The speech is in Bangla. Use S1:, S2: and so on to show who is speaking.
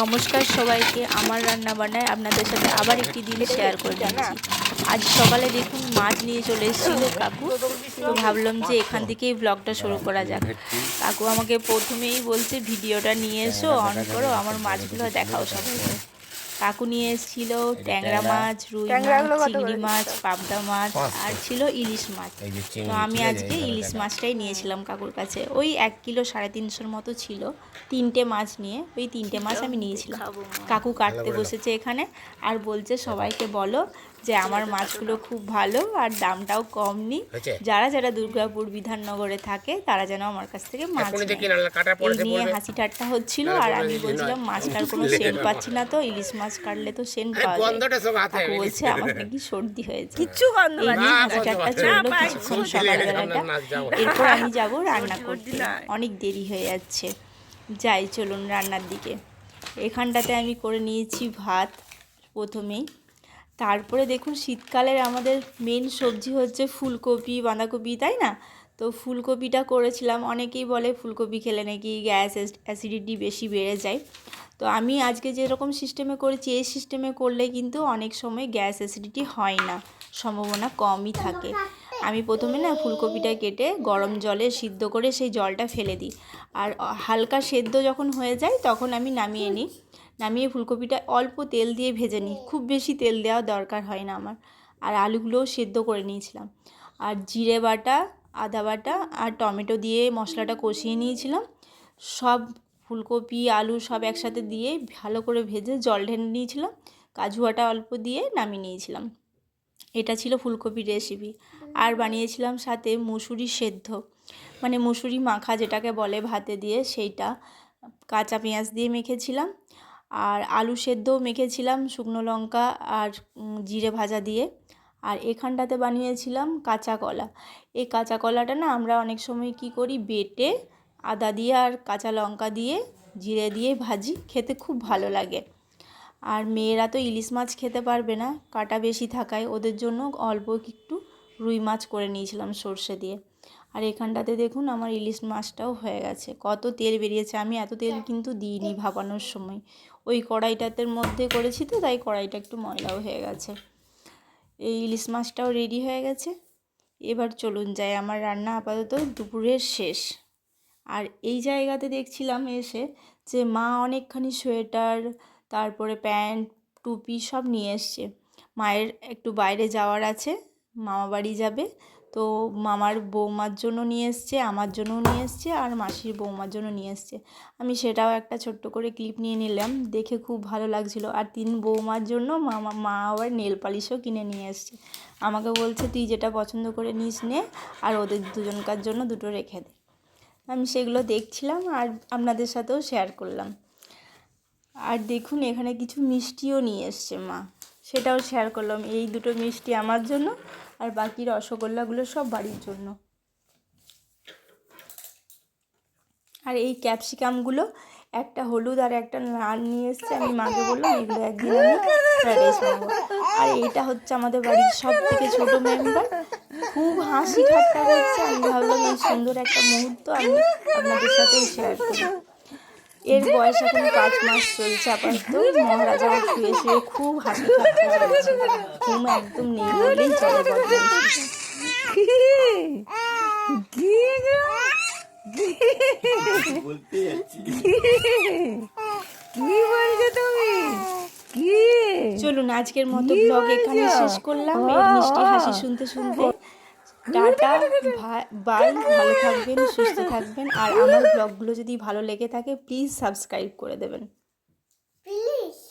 S1: নমস্কার সবাইকে, আমার রান্না বান্নায় আপনাদের সাথে আবার একটি দিন শেয়ার করে দিচ্ছি আজ সকালে দেখুন মাছ নিয়ে চলে এসেছিল কাকু। তো ভাবলাম যে এখান থেকেই ব্লগটা শুরু করা যাক। কাকু আমাকে প্রথমেই বলছে, ভিডিওটা নিয়ে এসো অন করো, আমার মাছগুলো দেখাও সবাইকে কাকু নিয়ে এসেছিল ট্যাংরা মাছ রুই মাছ চিংড়ি মাছ পাবদা মাছ আর ছিল ইলিশ মাছ। তো আমি আজকে ইলিশ মাছটাই নিয়েছিলাম কাকুর কাছে। ওই এক কিলো সাড়ে তিনশোর মতো ছিল তিনটে মাছ নিয়ে। ওই তিনটে মাছ আমি নিয়েছিলাম। কাকু কাটতে বসেছে এখানে আর বলছে সবাইকে বলো যে আমার মাছগুলো খুব ভালো আর দামটাও কম নি। যারা যারা দুর্গাপুর বিধাননগরে থাকে তারা যেন আমার কাছ থেকে মাছ নেয়। হাসি ঠাট্টা হচ্ছিল আর আমি বলছিলাম মাছটার কোনো সেন্ট পাচ্ছি না তো ইলিশ মাছ কাটলে তো সেন্ট পাওয়া যায়।
S2: গন্ধটা সব হাতে
S1: বলছে আমার নাকি সর্দি হয়েছে?
S3: কিচ্ছু গন্ধ
S1: ঠাট্টা
S2: পাচ্ছি
S1: চলল কিছুক্ষণ সকালবেলাটা। এরপর আমি যাব রান্না করতে। অনেক দেরি হয়ে যাচ্ছে। যাই চলুন রান্নার দিকে। এখানটাতে আমি করে নিয়েছি ভাত প্রথমেই। তারপরে দেখুন শীতকালের আমাদের মেন সবজি হচ্ছে ফুলকপি বাঁধাকপি তাই না? তো ফুলকপিটা করেছিলাম। অনেকেই বলে ফুলকপি খেলে নাকি গ্যাস অ্যাসিডিটি বেশি বেড়ে যায়। তো আমি আজকে যেরকম সিস্টেমে করেছি, এই সিস্টেমে করলে কিন্তু অনেক সময় গ্যাস, অ্যাসিডিটি হয় না। সম্ভাবনা কমই থাকে। আমি প্রথমে না ফুলকপিটা কেটে গরম জলে সিদ্ধ করে সেই জলটা ফেলে দিই। আর হালকা সেদ্ধ যখন হয়ে যায়, তখন আমি নামিয়ে নিই। নামিয়ে ফুলকপিটা অল্প তেল দিয়ে ভেজে নিই। খুব বেশি তেল দেওয়া দরকার হয় না আমার। আর আলুগুলোও সেদ্ধ করে নিয়েছিলাম। আর জিরে বাটা আদা বাটা আর টমেটো দিয়ে মশলাটা কষিয়ে নিয়েছিলাম। সব ফুলকপি, আলু সব একসাথে দিয়ে ভালো করে ভেজে জল ঢেলে নিয়েছিলাম। কাজু বাটা অল্প দিয়ে নামিয়ে নিয়েছিলাম। এটা ছিল ফুলকপির রেসিপি আর বানিয়েছিলাম সাথে মুসুরি সেদ্ধ। মানে মুসুরি মাখা যেটাকে বলে ভাতে দিয়ে সেইটা। কাঁচা পেঁয়াজ দিয়ে মেখেছিলাম। আর আলু সেদ্ধও মেখেছিলাম শুকনো লঙ্কা আর জিরে ভাজা দিয়ে। আর এখানটাতে বানিয়েছিলাম কাঁচা কলা। এই কাঁচা কলাটা না আমরা অনেক সময় কি করি, বেটে আদা দিয়ে আর কাঁচা লঙ্কা দিয়ে জিরে দিয়ে ভাজি, খেতে খুব ভালো লাগে। আর মেয়েরা তো ইলিশ মাছ খেতে পারবে না, কাটা বেশি থাকায় ওদের জন্য অল্প একটু রুই মাছ করে নিয়েছিলাম সর্ষে দিয়ে। আর এখানটাতে দেখুন আমার ইলিশ মাছটাও হয়ে গেছে। কত তেল বেরিয়েছে, আমি এত তেল কিন্তু দিইনি ভাপানোর সময়। ওই কড়াইটাতে মধ্যে করেছি তো, তাই কড়াইটা একটু ময়লাও হয়ে গেছে। এই ইলিশ মাছটাও রেডি হয়ে গেছে। এবার চলুন যাই আমার রান্না আপাতত দুপুরের শেষ। আর এই জায়গাতে দেখছিলাম এসে যে মা অনেকখানি সোয়েটার, তারপরে প্যান্ট, টুপি সব নিয়ে এসছে। মায়ের একটু বাইরে যাওয়ার আছে মামা বাড়ি যাবে তো মামার বৌমার জন্য নিয়ে এসছে, আমার জন্যও নিয়ে এসছে আর মাসির বৌমার জন্য নিয়ে এসছে। আমি সেটাও একটা ছোট্ট করে ক্লিপ নিয়ে নিলাম, দেখে খুব ভালো লাগছিল। আর তিন বৌমার জন্য মামা, মা আবার নেল পালিশও কিনে নিয়ে এসছে। আমাকে বলছে, তুই যেটা পছন্দ করে নিস নে আর ওদের দুজনকার জন্য দুটো রেখে দে। আমি সেগুলো দেখছিলাম আর আপনাদের সাথেও শেয়ার করলাম। আর দেখুন, এখানে কিছু মিষ্টিও নিয়ে এসছে মা। সেটাও শেয়ার করলাম। এই দুটো মিষ্টি আমার জন্য আর বাকি রসগোল্লাগুলো সব বাড়ির জন্য। আর এই ক্যাপসিকামগুলো, একটা হলুদ আর একটা লাল নিয়ে এসছে, আমি মাকে বললাম, এগুলো একদিন আর এইটা হচ্ছে আমাদের বাড়ির সব থেকে ছোটো মেম্বার খুব হাসি ঠাট্টা করছে, আমি ভাবলাম এই সুন্দর একটা মুহূর্ত আমি আপনাদের সাথেও শেয়ার করি এর বয়স এখন পাঁচ মাস চলছে আপাতত। মহারাজা শুয়ে শুয়ে খুব হাসি ঘুম একদম নেই বললেই চলে
S3: কি বলছো তুমি
S1: চলুন আজকের মতো ব্লগ এখানে শেষ করলাম। মিষ্টি হাসি শুনতে শুনতে টাটা বাই ভালো থাকবেন সুস্থ থাকবেন। আর আমার ব্লগগুলো যদি ভালো লেগে থাকে প্লিজ সাবস্ক্রাইব করে দেবেন।
S4: Please